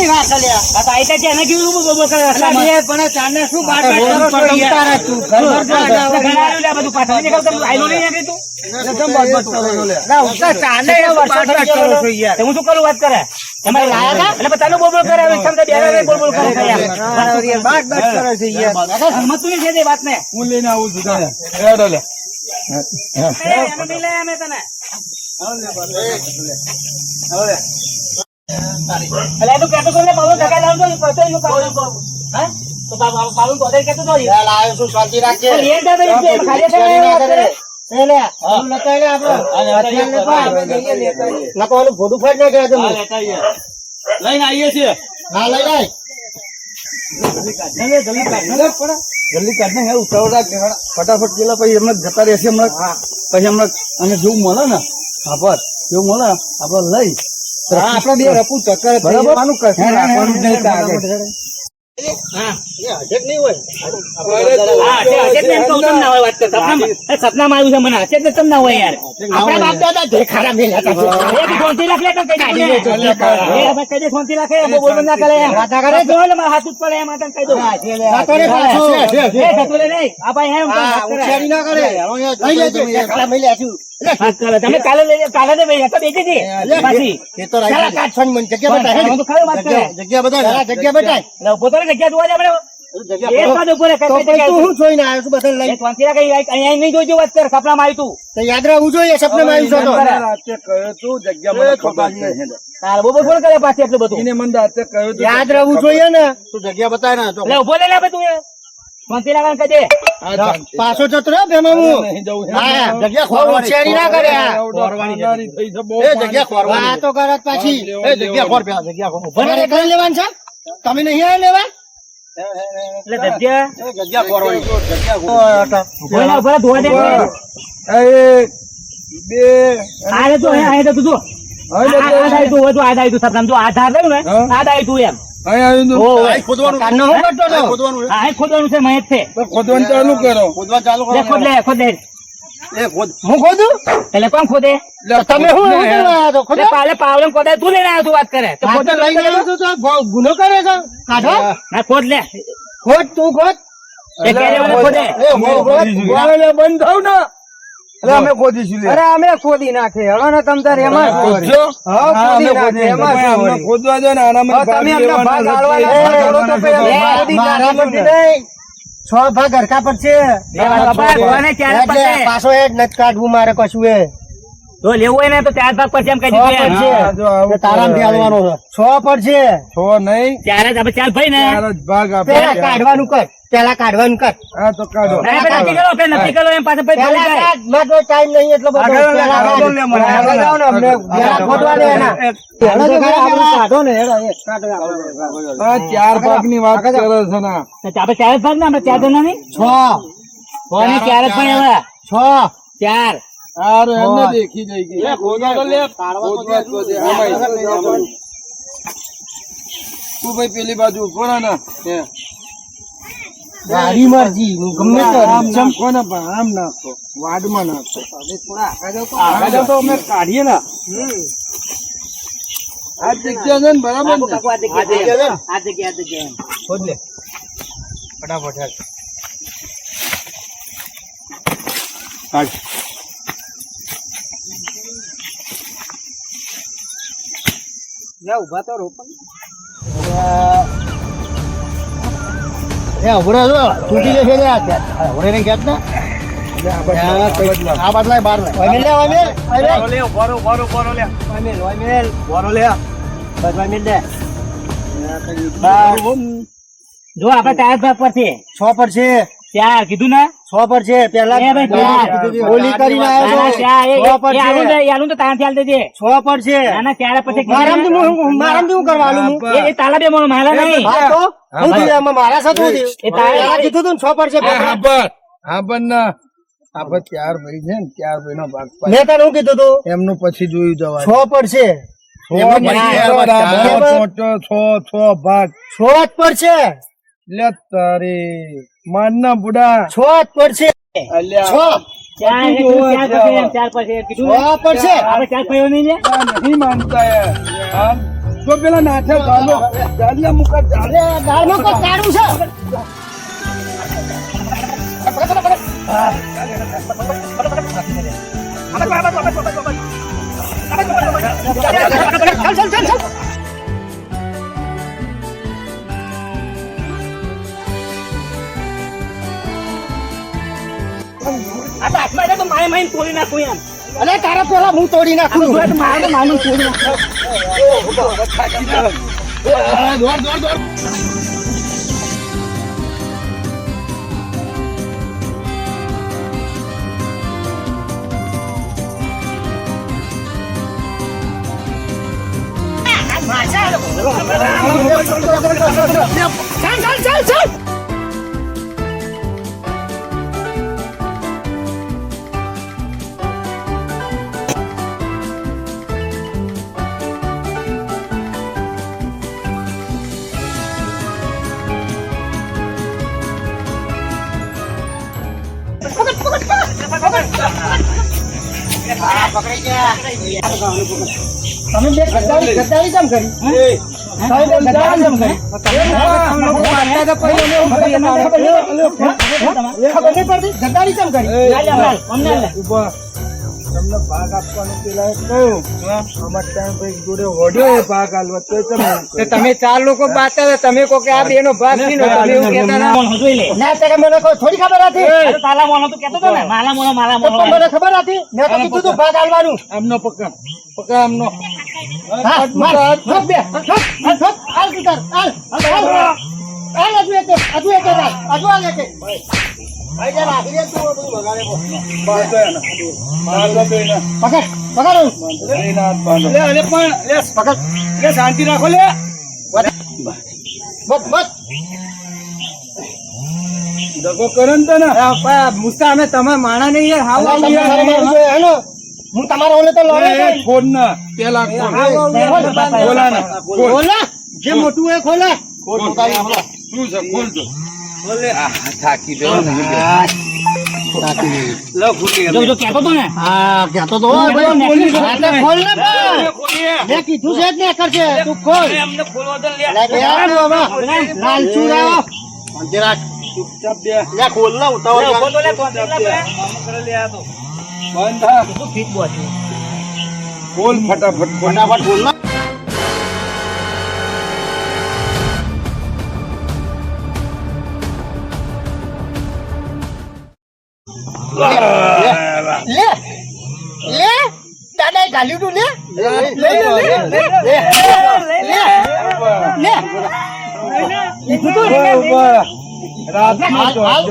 ની વાત અલ્યા આ તો આઈતા છે એને કેવું બોલ બોલ કરે. બે પણ ચાંદા શું બાટ બાટ કરો પર છો તો યાર? ઉતારે તું. ઘર ઘર જા, જા. ઘણાયું લે બધું પાછળ નીકળ તમે આયલો નહીં નીકળી તું એકદમ બાટ બાટ કરો છો. ના, ઉતાર ચાંદા એ વર્ષો બાટ બાટ થઈ કરો છો છો યાર. હું શું કરું વાત કરે? તમારે લાયા હતા? એટલે બધાનો બોલ બોલ કરે હવે સમજા બે કરે. યાર. બાટ બાટ કરો છો યાર. તે વાતને. હું લઈને આવું છું તારે. લે. અમે તને. એટલે એનું કહેતો તો ને પાવલો ધક્કા લાવતો એ એનું પાવલો કરું હા? તો પા- પા- પાવલો તો યાર, લાવ્યો છું, શાંતિ રાખજે. લે દાદા એમ ખાલી તું આપણે. નકો ઓલું ભોડું તમે. લઈને આવીએ છીએ. હા, લઈ લાય. જલ્દી કાઢ ને ઉતાવળ રાખ ફટાફટ પેલા પછી હમણાં જતા રહેશે હમણાં. પછી હમણાં અને જેવું મળે ને ખબર જેવું મળે આપડે લઈ હા, બે રપુ ચક્કર બરાબર? કશું રાખવાનું જ નહીં તે જ કરતા. સપનામાં- આવ્યું છે મને. હશે જ તમને હોય યાર. આપણા બાપ દાદા હતા. એ બી શાંતિ રાખ તો શાંતિ રાખે બોલ ના કરે. એમ. કરે? જો હાથ જ પડે એમ તને કહી દઉં. નહીં. આ ભાઈ ના કરે. તમે કાલે લઈ કાલે તો ભાઈ તો બેચી હતી. પાછી. એ તો રાખ્યા કાચ ફોન મને જગ્યા બતાય. તો ખરી વાત કરે. જગ્યા- જગ્યા બતાય. જગ્યા બતાય. એટલે ઊભો જગ્યા જોવા દે આપણે. એ જ પાછો કઈ- કઈ તું શું જોઈને આવ્યો છું બધાને લઈ શાંતિ રાખ. અહીંયા નહીં જોઈજો વાત કર. કપડામાં આવ્યું તો યાદ રાખવું જોઈએ સપનામાં આવ્યું તો. રાતે કહ્યું તું જગ્યા મને ખબર છે હેડ. તારે બોલ બોલ કરે પાછી એટલું બધું. એને મને રાતે કહ્યું યાદ રહેવું જોઈએ ને તું જગ્યા બતાય ને તો ઊભો લે તું કહી દે. પાછો જતો રહ્યો ભેમા હું. જગ્યા ખોરવાની. હોશિયારી ના કરે આ. ખોરવાની થઈ છે, બહુ એ જગ્યા. આ તો પાછી. એ ખોર પેલા ખોર. લેવાનું છે? તમે નહીં આવે લેવા? એમ. અહીં આવીને તું. ઓહો, ઓહો. કાનનો શું કરતો હતો? હા, અહીં ખોદવાનું છે મહેશ છે. ખોદવાનું ચાલુ કરો. લે, ખોદ લે, ખોદ લે. હું ખોદું? એટલે કોણ ખોદે? તમે પાલે પાવડે ખોદે, તું લઈને આવ્યો તું વાત કરે. ખોદ લઈને આવ્યો તો ગુનો કરે કાઢો. ના, ખોદ લે. ખોદ તું બંધ થાવ ને. એટલે અમે ખોદીશું લે. અરે અમે ખોદી નાખે હવે ને તમ તારે એમાં ખોદજો. ખોદી. હા, ખોદી નાખે, એમાં અમને ખોદવા દો ને આના મને તમે અમને ભાગ. આલવાના છો, તો. ખોદી નાખે છ ભાગ હરખા પર છે પાછો એક નટ નથી કાઢવું મારે કશું એ. જો લેવું હોય ને તો ચાર ભાગ પછી એમ કહી દીધું તારામથી હાલવાનો છે. છ પર છે. છો નહીં. ચાર જ આપણે ચાલ ભાઈ ને. ભાગ આપે. પેલા કાઢવાનું કર. પેલા કાઢવાનું કર. હા તો કાઢો. નક્કી કરો, કે નક્કી કરો, એમ પાછા ભાઈ પેલા મારે તો ટાઈમ નહીં એટલો બધો. પેલા આગળ કાઢ. મને. આગળ ને અમને. પેલા ખોદવા દે એના. પેલા તો કાઢો ને એક. કાઢો આ ચાર ભાગની વાત કરે છે ને. આપડે ચાર ભાગ ને આપડે ચાર જણા ની છ. કોની? ચાર જ પણ એવા? છ. ચાર. સારું એમને દેખી જઈ ગઈ. ખોદવા તો લે ખોદવા તો દે આમાંય. તું ભાઈ પેલી બાજુ ઊભો રહે મારી મરજી હું ગમે તો આમ નાખો ને આમ નાખો. વાડમાં નાખો. આગળ તો. અમે કાઢીએ ને. આ જગ્યા છે ને બરાબર ને? આ જગ્યા આ જગ્યા આ જગ્યા આ જગ્યા. એમ. ખોદ લે ફટાફટ તો રોપણ એ ઉભરો છો તૂટી જશે આ ત્યાં. ઉભરે ને. આ લે, મેલ. બસ ઓય મેલ જો આપણે ટાયર જ ભાગ પર છે છ પર છે. ચાર કીધું ને? છ પર છે પેલા કરીને આવ્યો છો. છ પર છે ને- એ તો તારાથી આલ દેજે. છ પર છે. ના, ના, પછી મારામથી હું- કરવાનું એ- તાલા બે મારા મારા નહીં. હું મારા સાથે એ તારે- કીધું તું છ પર છે હા પણ હા પણ ના. આપણે ચાર ભાઈ છે ને ચાર ભાઈ નો ભાગ મેં તને શું કીધું તું? એમનું પછી જોયું જવાય છ પર છે. છ પછી પર. બરાબર ચોટો છ છ ભાગ. છ જ પર છે. લે તારે મારના બુડા છ જ પર છે ચાર આપણે નહીં નહીં માનતા યાર હા? પેલા નાથે મુકા ચાલે કાળું છે ચાલ ચાલ ચાલ ચાલ આ તો હાથમાં એટલે તો માય માઈને તોડી નાખું એમ અને તારા પેલા હું તોડી નાખું આ તો મારે તો માનું તોડી નાખું ચાલ ચાલ ચાલ ચાલ તમે બે ગદ્દારી ગદ્દારી કેમ કરી? ગદ્દારી કેમ કરી તમને ભાગ આપવાનું પેલા કહ્યું અમાર ટાઈમ ભાઈ જોડે વડ્યો એ ભાગ આલવા તો તમે તમે ચાર લોકો બાતા તમે કહો કે આ બેનો ભાગ છે તમે એવું કહેતા ના જોઈ લે ના તે મને કોઈ થોડી ખબર હતી તાલા મોનો તો કહેતો હતો ને માલા મોનો માલા મોનો મને ખબર હતી મેં તો કીધું તું ભાગ આલવાનું એમનો પકડ પકડ એમનો હા માર હટ બે હટ હટ તાર હાલ હાલ હાલ હાલ હજુ એક હજુ એક હાલ હજુ હાલ એક શાંતિ રાખો લે. બસ. બસ દગો કરે ને તને. મુસ્તા અમે તમે માણા નહીં યાર. હાવ હું તમારા ઓલે તો લડે એ ના પેલા જે મોટું હોય ખોલે. ખોલ. શું છે? ખોલ તો. જો જો કહેતો હતો ને. હા કહેતો તો ખોલ ને. ખોલ. મેં કીધું છે ને કરશે તું ખોલ. અમને ખોલવા દો લે. લે બે આ તું હવે. ચૂપચાપ બે. લે ખોલ ના ઉતાવળ લે, કર. ઊભો તો લે, તો બંધ થા. શું ફીટ બોલ ખોલ ફટાફટ ફટાફટ ખોલ. ના લે લે દાદા ગાલ્યું તું લે લે લે લે લે લે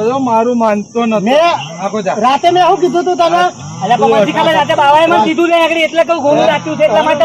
લે મારું માનતો નથી મેં રાતે મેં શું કીધું તું તને અરે પછી ખબર રાતે બાવાએ મને કીધું ને આગળ એટલે કહું ઘોડું રાખ્યું છે એટલા માટે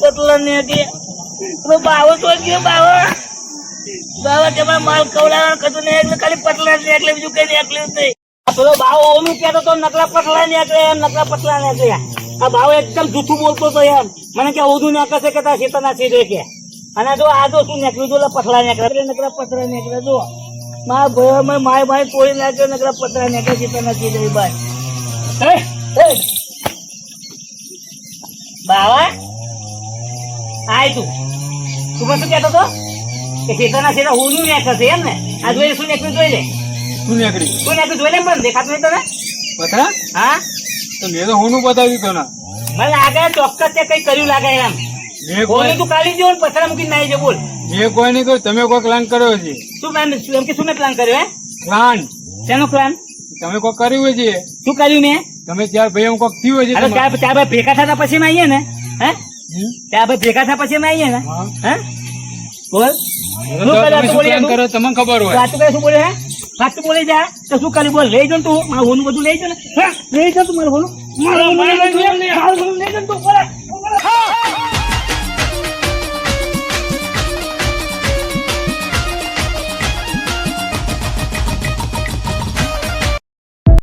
પતલા ને કે તો બાવો તો ગયો બાવો બાવા તમારે માલ કવડાવવાનું કતું નહીં એટલે ખાલી પટલા ને એટલે બીજું કઈ નીકળ્યું નહીં. પેલો બાવો ઓનું કહેતો તો નકલા પતલા ને એટલે એમ નકલા પતલા ને એટલે આ બાવો એકદમ જૂઠું બોલતો તો એમ. મને કે ઓધું નાખે છે કે તાર શેતાના સીધે કે. અને જો આ જો શું નીકળ્યું? જો લે નીકળે. નકરા પતલા નીકળે, જો. મારા ભયો મેં માય ભાઈ તોડી નાખ્યો નકરા પતલા નીકળે, શેતાના સીધે બાય. હે? હે? બાવા? તું. તું પણ શું કહેતો હતો? કે શેતાના શેતા હું નું નેક હશે એમ ને? આ જોઈએ શું નેકલું જોઈ લે. શું નીકળી શું નેકલું જોઈ લે પણ દેખાતું નહીં તને? પથરા? હા? તો મેં તો હું બતાવ્યું તને. મને લાગે ચોક્કસ તે કઈ કર્યું લાગે એમ. તું કાઢી દો પથરા મૂકીને નાઈ છે બોલ. જે કોઈ નહીં કર્યું. તમે કોઈ પ્લાન કર્યો છે? શું એમ કે શું મેં પ્લાન કર્યો હે? પ્લાન શેનો પ્લાન તમે કોઈ કર્યું છે? શું કર્યું મેં? તમે ચાર ભાઈ કોક થયું છે. ચાર ચાર ભાઈ ભેગા થતા પછી આવીએ ને હે? ચાર ભાઈ ભેગા થયા પછી અમે આવીએ ને? હે. બોલ? કરો? તમને ખબર હોય. સાચું કહે શું બોલે હે? સાચું બોલી જા. તો શું કરી બોલ લઈ જાઉં તું. મારું હોનું બધું લઈ જાઉં ને. લઈ જાઉં તું મારું હોનું? મારું લઈ જાઉં તું.